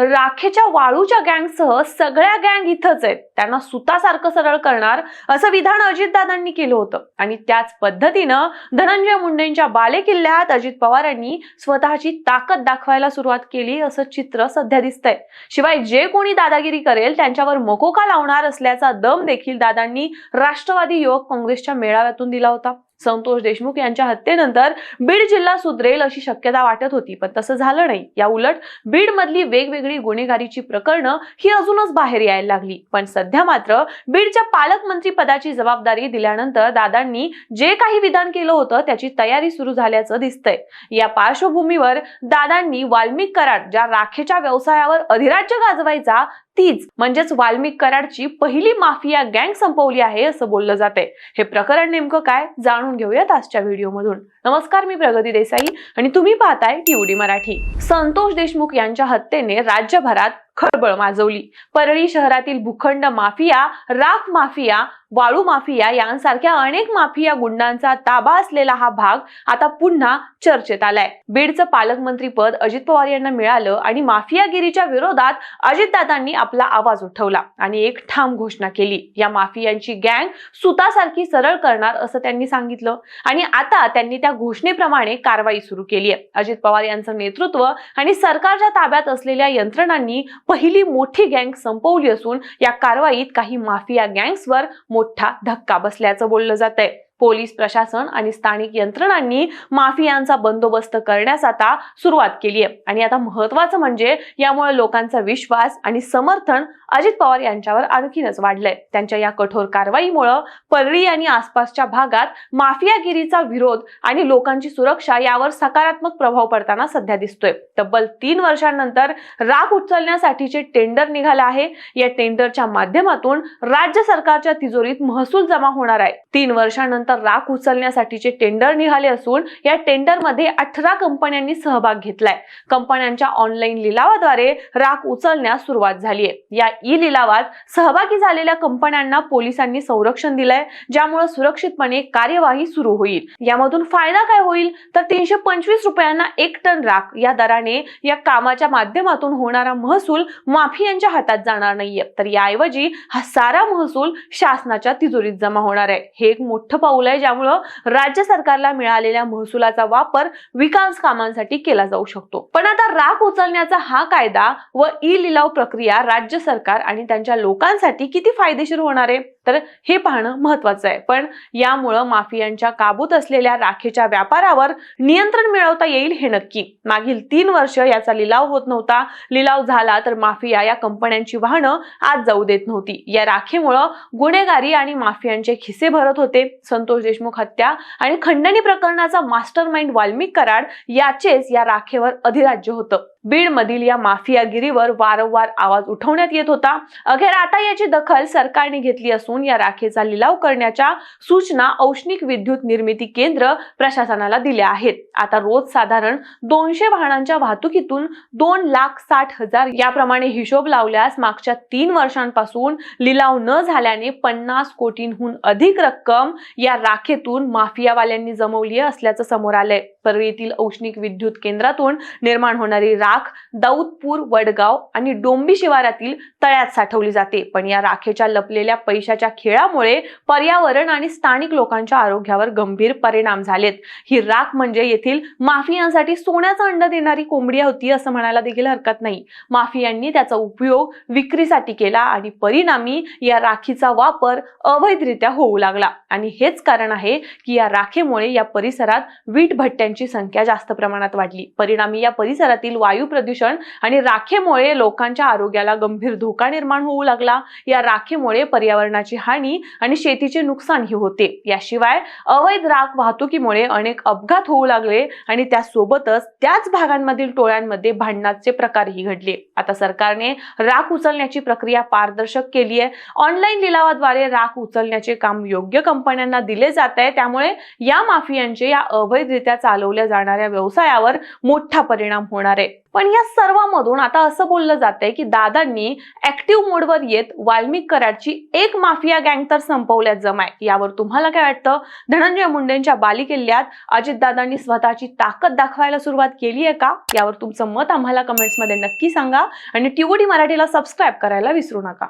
राखेच्या वाळूच्या गँगसह सगळ्या गँग इथंच आहेत. त्यांना सुतासारखं सरळ करणार असं विधान अजितदादांनी केलं होतं. आणि त्याच पद्धतीनं धनंजय मुंडेंच्या बालेकिल्ल्यात अजित पवारांनी स्वतःची ताकद दाखवायला सुरुवात केली असं चित्र सध्या दिसतंय. शिवाय जे कोणी दादागिरी करेल त्यांच्यावर मकोका लावणार असल्याचा दम देखील दादांनी राष्ट्रवादी युवक काँग्रेसच्या मेळाव्यातून दिला होता. संतोष देशमुख यांच्या हत्येनंतर बीड जिल्हा सुधरेल अशी शक्यता वाटत होती पण तसं झालं नाही. या उलट बीड मधली वेगवेगळी गुन्हेगारीची प्रकरणं ही अजूनच बाहेर यायला लागली. पण सध्या मात्र बीडच्या पालकमंत्री पदाची जबाबदारी दिल्यानंतर दादांनी जे काही विधान केलं होतं त्याची तयारी सुरू झाल्याचं दिसतंय. या पार्श्वभूमीवर दादांनी वाल्मिक कराड ज्या राखेच्या व्यवसायावर अधिराज्य गाजवायचा तीच म्हणजेच वाल्मिक कराडची पहिली माफिया गँग संपवली आहे असं बोललं जाते हे प्रकरण नेमकं काय जाणून घेऊयात आजच्या व्हिडिओमधून. नमस्कार मी प्रगती देसाई आणि तुम्ही पाहताय टीओडी मराठी. संतोष देशमुख यांच्या हत्येने राज्यभरात खळबळ माजवली. परळी शहरातील भूखंड माफिया राख माफिया वाळू माफिया यांसारख्या अनेक माफिया गुंडांचा ताबा असलेला हा भाग आता पुन्हा चर्चेत आलाय. बीडचं पालकमंत्री पद अजित पवार यांना मिळालं आणि माफियागिरीच्या विरोधात अजितदादांनी आपला आवाज उठवला आणि एक ठाम घोषणा केली. या माफियांची गँग सुतासारखी सरळ करणार असं त्यांनी सांगितलं आणि आता त्यांनी त्या घोषणेप्रमाणे कारवाई सुरू केली आहे. अजित पवार यांचं नेतृत्व आणि सरकारच्या ताब्यात असलेल्या यंत्रणांनी पहिली मोठी गँग संपवली असून या कारवाईत काही माफिया गँग्सवर मोठा धक्का बसल्याचं बोललं जात आहे पोलीस प्रशासन आणि स्थानिक यंत्रणांनी माफियांचा बंदोबस्त करण्यास आता सुरुवात केली आहे. आणि आता महत्वाचं म्हणजे यामुळे लोकांचा विश्वास आणि समर्थन अजित पवार यांच्यावर आणखीनच वाढलंय. त्यांच्या या कठोर कारवाईमुळं परळी आणि आसपासच्या भागात माफियागिरीचा विरोध आणि लोकांची सुरक्षा यावर सकारात्मक प्रभाव पडताना सध्या दिसतोय. तब्बल तीन वर्षांनंतर राग उचलण्यासाठीचे टेंडर निघाला आहे. या टेंडरच्या माध्यमातून राज्य सरकारच्या तिजोरीत महसूल जमा होणार आहे. तीन वर्षांनंतर राख उचलण्यासाठीचे टेंडर निघाले असून या टेंडरमध्ये अठरा कंपन्यांनी सहभाग घेतलाय. कंपन्यांच्या ऑनलाईन लिलावाद्वारे राख उचलण्यास सुरुवात झाली आहे. या ई लिलावात सहभागी झालेल्या कंपन्यांना पोलिसांनी संरक्षण दिलंय ज्यामुळे सुरक्षितपणे कार्यवाही सुरू होईल. यामधून फायदा काय होईल? तर तीनशे पंचवीस रुपयांना एक टन राख या दराने या कामाच्या माध्यमातून होणारा महसूल माफियांच्या हातात जाणार नाहीये. तर याऐवजी हा सारा महसूल शासनाच्या तिजोरीत जमा होणार आहे. हे एक मोठं पाऊल आहे ज्यामुळं राज्य सरकारला मिळालेल्या महसुलाचा वापर विकास कामांसाठी केला जाऊ शकतो. पण आता राख उचलण्याचा हा कायदा व ई लिलाव प्रक्रिया राज्य सरकार आणि त्यांच्या लोकांसाठी किती फायदेशीर होणार आहे? तर हे पाहणं महत्वाचं आहे. पण यामुळं माफियांच्या काबूत असलेल्या राखेच्या व्यापारावर नियंत्रण मिळवता येईल हे नक्की. मागील तीन वर्ष याचा लिलाव होत नव्हता. लिलाव झाला तर माफिया या कंपन्यांची वाहनं आज जाऊ देत नव्हती. या राखेमुळं गुन्हेगारी आणि माफियांचे खिसे भरत होते. संतोष देशमुख हत्या आणि खंडणी प्रकरणाचा मास्टर माइंड वाल्मिक कराड याचेच या राखेवर अधिराज्य होतं. बीड मधील या माफियागिरीवर वारंवार आवाज उठवण्यात येत होता. अखेर आता याची दखल सरकारने घेतली असून या राखेचा लिलाव करण्याच्या सूचना औष्णिक विद्युत निर्मिती केंद्र प्रशासनाला दिल्या आहेत. आता रोज साधारण दोनशे वाहनांच्या वाहतुकीतून दोन लाख साठ हजार याप्रमाणे हिशोब लावल्यास मागच्या तीन वर्षांपासून लिलाव न झाल्याने पन्नास कोटींहून अधिक रक्कम या राखेतून माफियावाल्यांनी जमवली असल्याचं समोर आलंय. परळीतील औष्णिक विद्युत केंद्रातून निर्माण होणारी राख दाऊदपूर वडगाव आणि डोंबी शिवारातील तळ्यात साठवली जाते. पण या राखेच्या लपलेल्या पैशाच्या खेळामुळे पर्यावरण आणि स्थानिक लोकांच्या आरोग्यावर गंभीर परिणाम झालेत. ही राख म्हणजे येथील माफियांसाठी सोन्याचं अंड देणारी कोंबडी होती असं म्हणायला देखील हरकत नाही. माफियांनी त्याचा उपयोग विक्रीसाठी केला आणि परिणामी या राखीचा वापर अवैधरित्या होऊ लागला. आणि हेच कारण आहे की या राखेमुळे या परिसरात वीट भट्ट्यांची संख्या जास्त प्रमाणात वाढली. परिणामी या परिसरातील वायू प्रदूषण आणि राखेमुळे लोकांच्या आरोग्याला गंभीर धोका निर्माण होऊ लागला. या राखेमुळे पर्यावरणाची हानी आणि शेतीचे नुकसानही होते. याशिवाय अवैध राख वाहतुकीमुळे अनेक अपघात होऊ लागले आणि त्यासोबतच त्याच भागांमधील टोळ्यांमध्ये भांडणाचे प्रकारही घडले. आता सरकारने राख उचलण्याची प्रक्रिया पारदर्शक केली आहे. ऑनलाईन लिलावाद्वारे राख उचलण्याचे काम योग्य कंपन्यांना दिले जात आहे. त्यामुळे या माफियांचे या अवैधरित्या चालवल्या जाणाऱ्या व्यवसायावर मोठा परिणाम होणार आहे. पण या सर्वांमधून आता असं बोललं जातंय की दादांनी ऍक्टिव्ह मोडवर येत वाल्मिक कराडची एक माफिया गँग तर संपवल्यात जमाय. यावर तुम्हाला काय वाटतं? धनंजय मुंडेंच्या बालिकिल्ल्यात अजितदादांनी स्वतःची ताकद दाखवायला सुरुवात केली आहे का? यावर तुमचं मत आम्हाला कमेंट्समध्ये नक्की सांगा. आणि टीओडी मराठीला सबस्क्राईब करायला विसरू नका.